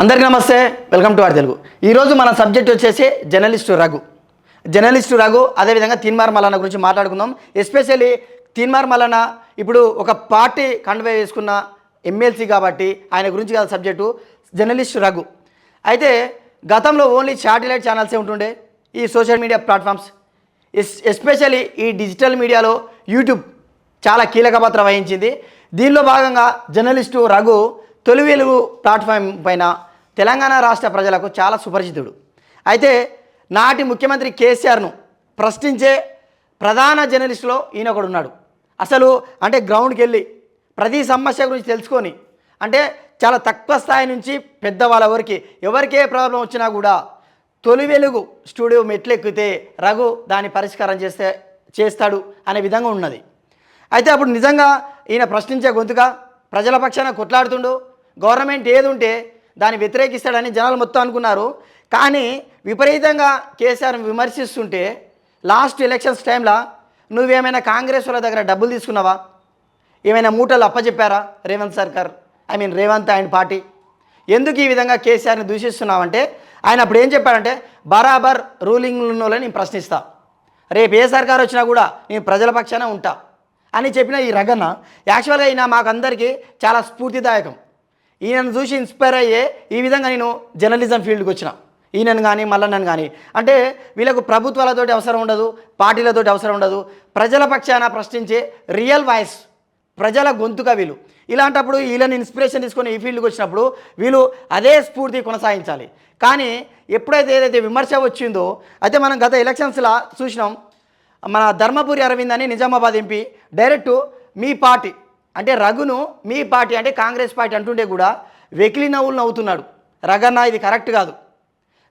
అందరికీ నమస్తే welcome to are Telugu. ఈరోజు మన సబ్జెక్ట్ వచ్చేసి జర్నలిస్టు రఘు. జర్నలిస్టు రఘు అదేవిధంగా తీన్మార్ మల్లన్న గురించి మాట్లాడుకుందాం. ఎస్పెషల్లీ తీన్మార్ మల్లన్న ఇప్పుడు ఒక పార్టీ కండవే వేసుకున్న ఎమ్మెల్సీ కాబట్టి ఆయన గురించి కాదు సబ్జెక్టు జర్నలిస్టు రఘు. అయితే గతంలో ఓన్లీ శాటిలైట్ ఛానల్సే ఉంటుండే ఈ social media platforms. Yes especially ఈ డిజిటల్ మీడియాలో యూట్యూబ్ చాలా కీలక పాత్ర వహించింది. దీనిలో భాగంగా జర్నలిస్టు రఘు తొలి వెలుగు ప్లాట్ఫామ్ పైన తెలంగాణ రాష్ట్ర ప్రజలకు చాలా సుపరిచితుడు. అయితే నాటి ముఖ్యమంత్రి కేసీఆర్ను ప్రశ్నించే ప్రధాన జర్నలిస్టులో ఈయన ఒకడు ఉన్నాడు అసలు అంటే గ్రౌండ్కి వెళ్ళి ప్రతి సమస్య గురించి తెలుసుకొని అంటే చాలా తక్కువ స్థాయి నుంచి పెద్దవాళ్ళ వరకు ఎవరికే ప్రాబ్లం వచ్చినా కూడా తొలి వెలుగు స్టూడియో మెట్లెక్కితే రఘు దాని పరిష్కారం చేస్తే చేస్తాడు అనే విధంగా ఉన్నది. అయితే అప్పుడు నిజంగా ఈయన ప్రశ్నించే గొంతుగా ప్రజల పక్షాన కొట్లాడుతుండు గవర్నమెంట్ ఏది ఉంటే దాన్ని వ్యతిరేకిస్తాడని జనాలు మొత్తం అనుకున్నారు. కానీ విపరీతంగా కేసీఆర్ విమర్శిస్తుంటే లాస్ట్ ఎలక్షన్స్ టైంలో నువ్వేమైనా కాంగ్రెస్ వాళ్ళ దగ్గర డబ్బులు తీసుకున్నావా? ఏమైనా మూటలు అప్పచెప్పారా రేవంత్ సర్కార్? ఐ మీన్ రేవంత్ ఆయన పార్టీ. ఎందుకు ఈ విధంగా కేసీఆర్ని దూషిస్తున్నావంటే ఆయన అప్పుడు ఏం చెప్పాడంటే బరాబర్ రూలింగ్ ఉన్నోళ్ళని నేను ప్రశ్నిస్తా. రేపు ఏ సర్కార్ వచ్చినా కూడా నేను ప్రజల పక్షాన ఉంటా. అని చెప్పిన ఈ రగన్న యాక్చువల్గా ఈయన మాకందరికీ చాలా స్ఫూర్తిదాయకం. ఈయనను చూసి ఇన్స్పైర్ అయ్యే ఈ విధంగా నేను జర్నలిజం ఫీల్డ్కి వచ్చిన. ఈయనను కానీ మల్లన్నను కానీ అంటే వీళ్ళకు ప్రభుత్వాలతోటి అవసరం ఉండదు పార్టీలతోటి అవసరం ఉండదు. ప్రజల పక్షాన ప్రశ్నించే రియల్ వాయిస్ ప్రజల గొంతుగా వీళ్ళు. ఇలాంటప్పుడు వీళ్ళని ఇన్స్పిరేషన్ తీసుకొని ఈ ఫీల్డ్కి వచ్చినప్పుడు వీళ్ళు అదే స్ఫూర్తి కొనసాగించాలి. కానీ ఎప్పుడైతే ఏదైతే విమర్శ వచ్చిందో అయితే మనం గత ఎలక్షన్స్లో చూసినాం. మన ధర్మపురి అరవింద్ అని నిజామాబాద్ ఎంపీ డైరెక్ట్ మీ పార్టీ. అంటే రఘును మీ పార్టీ అంటే కాంగ్రెస్ పార్టీ అంటుండే కూడా వెకిలి నవ్వులు నవ్వుతున్నాడు. రఘన్న ఇది కరెక్ట్ కాదు.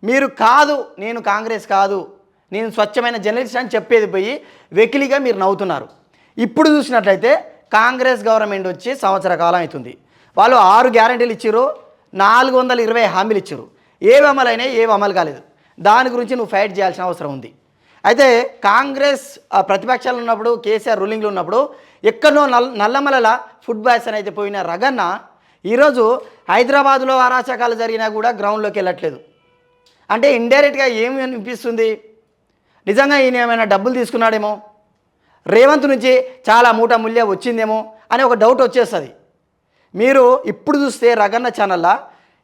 మీరు కాదు నేను కాంగ్రెస్ కాదు నేను స్వచ్ఛమైన జర్నలిస్ట్ అని చెప్పేది పోయి వెకిలిగా మీరు నవ్వుతున్నారు. ఇప్పుడు చూసినట్లయితే కాంగ్రెస్ గవర్నమెంట్ వచ్చి సంవత్సర కాలం అవుతుంది. వాళ్ళు ఆరు గ్యారంటీలు ఇచ్చారు నాలుగు వందల ఇరవై హామీలు ఇచ్చారు ఏవి అమలు ఏవి అమలు కాలేదు. దాని గురించి నువ్వు ఫైట్ చేయాల్సిన అవసరం ఉంది. అయితే కాంగ్రెస్ ప్రతిపక్షాలు ఉన్నప్పుడు కేసీఆర్ రూలింగ్లో ఉన్నప్పుడు ఎక్కడో నల్ నల్లమలల ఫుడ్ బాయ్స్ అని అయితే పోయిన రగన్న ఈరోజు హైదరాబాద్లో అరాచకాలు జరిగినా కూడా గ్రౌండ్లోకి వెళ్ళట్లేదు. అంటే ఇండైరెక్ట్గా ఏమి అనిపిస్తుంది? నిజంగా ఈయన ఏమైనా డబ్బులు తీసుకున్నాడేమో? రేవంత్ నుంచి చాలా మూట ముల్య వచ్చిందేమో? అని ఒక డౌట్ వచ్చేస్తుంది. మీరు ఇప్పుడు చూస్తే రగన్న ఛానల్లో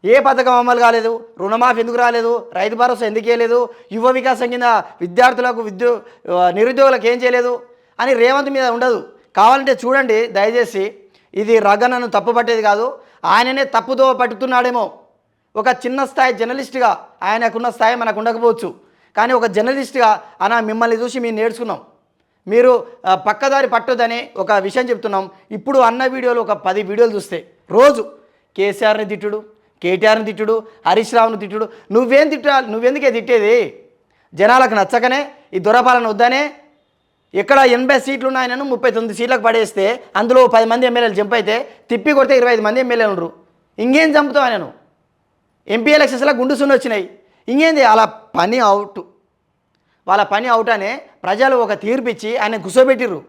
ఏ పథకం అమలు కాలేదు? రుణమాఫీ ఎందుకు రాలేదు? రైతు భరోసా ఎందుకు చేయలేదు యువ వికాసం కింద విద్యార్థులకు విద్యో నిరుద్యోగులకు ఏం చేయలేదు? అని రేవంత్ మీద ఉండదు. కావాలంటే చూడండి దయచేసి ఇది రగన్నను తప్పుపట్టేది కాదు. ఆయననే తప్పుతో పట్టుతున్నాడేమో. ఒక చిన్న స్థాయి జర్నలిస్ట్గా ఆయనకున్న స్థాయి మనకు ఉండకపోవచ్చు. కానీ ఒక జర్నలిస్ట్గా అన్న మిమ్మల్ని చూసి మేము నేర్చుకున్నాం. మీరు పక్కదారి పట్టొద్దని ఒక విషయం చెప్తున్నాం. ఇప్పుడు అన్న వీడియోలు ఒక పది వీడియోలు చూస్తే రోజు కేసీఆర్ని తిట్టుడు. కేటీఆర్ని తిట్టుడు హరీష్ రావుని తిట్టుడు. నువ్వేం తిట్టా నువ్వెందుకే తిట్టేది? జనాలకు నచ్చకనే ఈ దురపాలన వద్దనే ఎక్కడ ఎనభై సీట్లు ఉన్నాయనను ముప్పై తొమ్మిది సీట్లకు పడేస్తే అందులో పది మంది ఎమ్మెల్యేలు జంప్ అయితే తిప్పి కొడితే ఇరవై ఐదు మంది ఎమ్మెల్యేలు ఉండరు. ఇంకేం చంపుతావు ఆయనను? ఎంపీ ఎలక్షన్స్లో గుండు సున్న వచ్చినాయి. ఇంకేంది? అలా పని అవుట్. వాళ్ళ పని అవుట్ అనే ప్రజలు ఒక తీర్పు ఇచ్చి ఆయన కూర్చోబెట్టిర్రు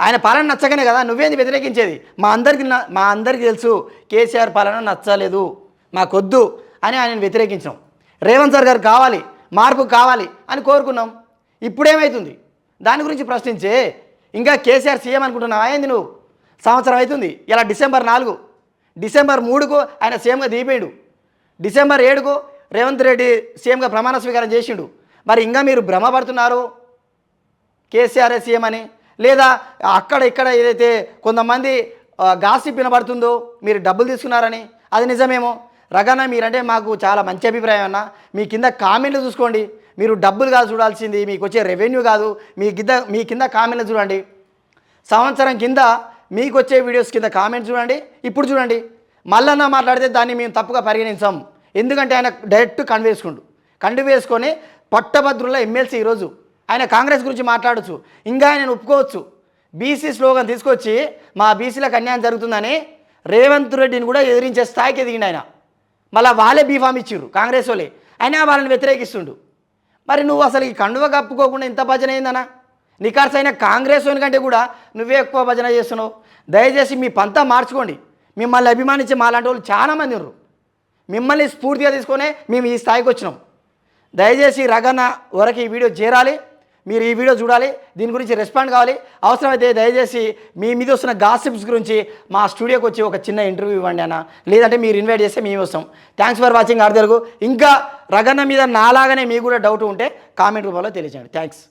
ఆయన పాలన నచ్చకనే కదా నువ్వేంది వ్యతిరేకించేది? మా అందరికి మా అందరికీ తెలుసు కేసీఆర్ పాలన నచ్చలేదు మాకొద్దు అని ఆయన వ్యతిరేకించాం రేవంత్ సార్ గారు కావాలి మార్పు కావాలి అని కోరుకున్నాం. ఇప్పుడేమవుతుంది దాని గురించి ప్రశ్నించే ఇంకా కేసీఆర్ సీఎం అనుకుంటున్నావు? అయింది నువ్వు? సంవత్సరం అవుతుంది ఇలా డిసెంబర్ నాలుగు. డిసెంబర్ మూడుకు ఆయన సీఎంగా దిగిపోయాడు. డిసెంబర్ ఏడుకు రేవంత్ రెడ్డి సీఎంగా ప్రమాణ స్వీకారం చేసిండు. మరి ఇంకా మీరు భ్రమపడుతున్నారు? కేసీఆర్ సీఎం అని. లేదా అక్కడ ఇక్కడ ఏదైతే కొంతమంది గాసిప్ వినబడుతుందో మీరు డబ్బులు తీసుకున్నారని అది నిజమేమో? రగన మీరంటే మాకు చాలా మంచి అభిప్రాయం అన్న. మీ కింద కామెంట్లు చూసుకోండి. మీరు డబ్బులు కాదు చూడాల్సింది మీకు వచ్చే రెవెన్యూ కాదు. మీ కింద మీ కింద కామెంట్లు చూడండి. సంవత్సరం కింద మీకు వచ్చే వీడియోస్ కింద కామెంట్ చూడండి. ఇప్పుడు చూడండి. మల్లన్న మాట్లాడితే దాన్ని మేము తప్పుగా పరిగణించాం. ఎందుకంటే ఆయన డైరెక్ట్ కండు వేసుకుండు. కండు వేసుకొని పట్టభద్రుల ఎమ్మెల్సీ ఈరోజు ఆయన కాంగ్రెస్ గురించి మాట్లాడచ్చు. ఇంకా ఆయన ఒప్పుకోవచ్చు. బీసీ స్లోగన్ తీసుకొచ్చి మా బీసీలకు అన్యాయం జరుగుతుందని రేవంత్ రెడ్డిని కూడా ఎదిరించే స్థాయికి ఎదిగిండు ఆయన. మళ్ళీ వాళ్ళే బీఫామ్ ఇచ్చిర్రు కాంగ్రెస్ వాళ్ళే. అయినా వాళ్ళని వ్యతిరేకిస్తుండు. మరి నువ్వు అసలు ఈ కండువ కప్పుకోకుండా ఇంత భజన అయిందనా నికార్స్ అయిన కాంగ్రెస్ కంటే కూడా నువ్వే ఎక్కువ భజన చేస్తున్నావు. దయచేసి మీ పంతా మార్చుకోండి. మిమ్మల్ని అభిమానించే మాలాంటి వాళ్ళు చాలామంది ఉన్నారు. మిమ్మల్ని స్ఫూర్తిగా తీసుకొని మేము ఈ స్థాయికి వచ్చినాం. దయచేసి రగన వరకు ఈ వీడియో చేరాలి. మీరు ఈ వీడియో చూడాలి దీని గురించి రెస్పాండ్ కావాలి. అవసరమైతే దయచేసి మీ మీద వస్తున్న గాసిప్స్ గురించి మా స్టూడియోకి వచ్చి ఒక చిన్న ఇంటర్వ్యూ ఇవ్వండి అన్న. లేదంటే మీరు ఇన్వైట్ చేస్తే మేము వస్తాం. Thanks for watching R Telugu ఇంకా రగన్న మీద నాలాగానే మీకు కూడా డౌట్ ఉంటే కామెంట్ రూపంలో తెలియజేయండి థ్యాంక్స్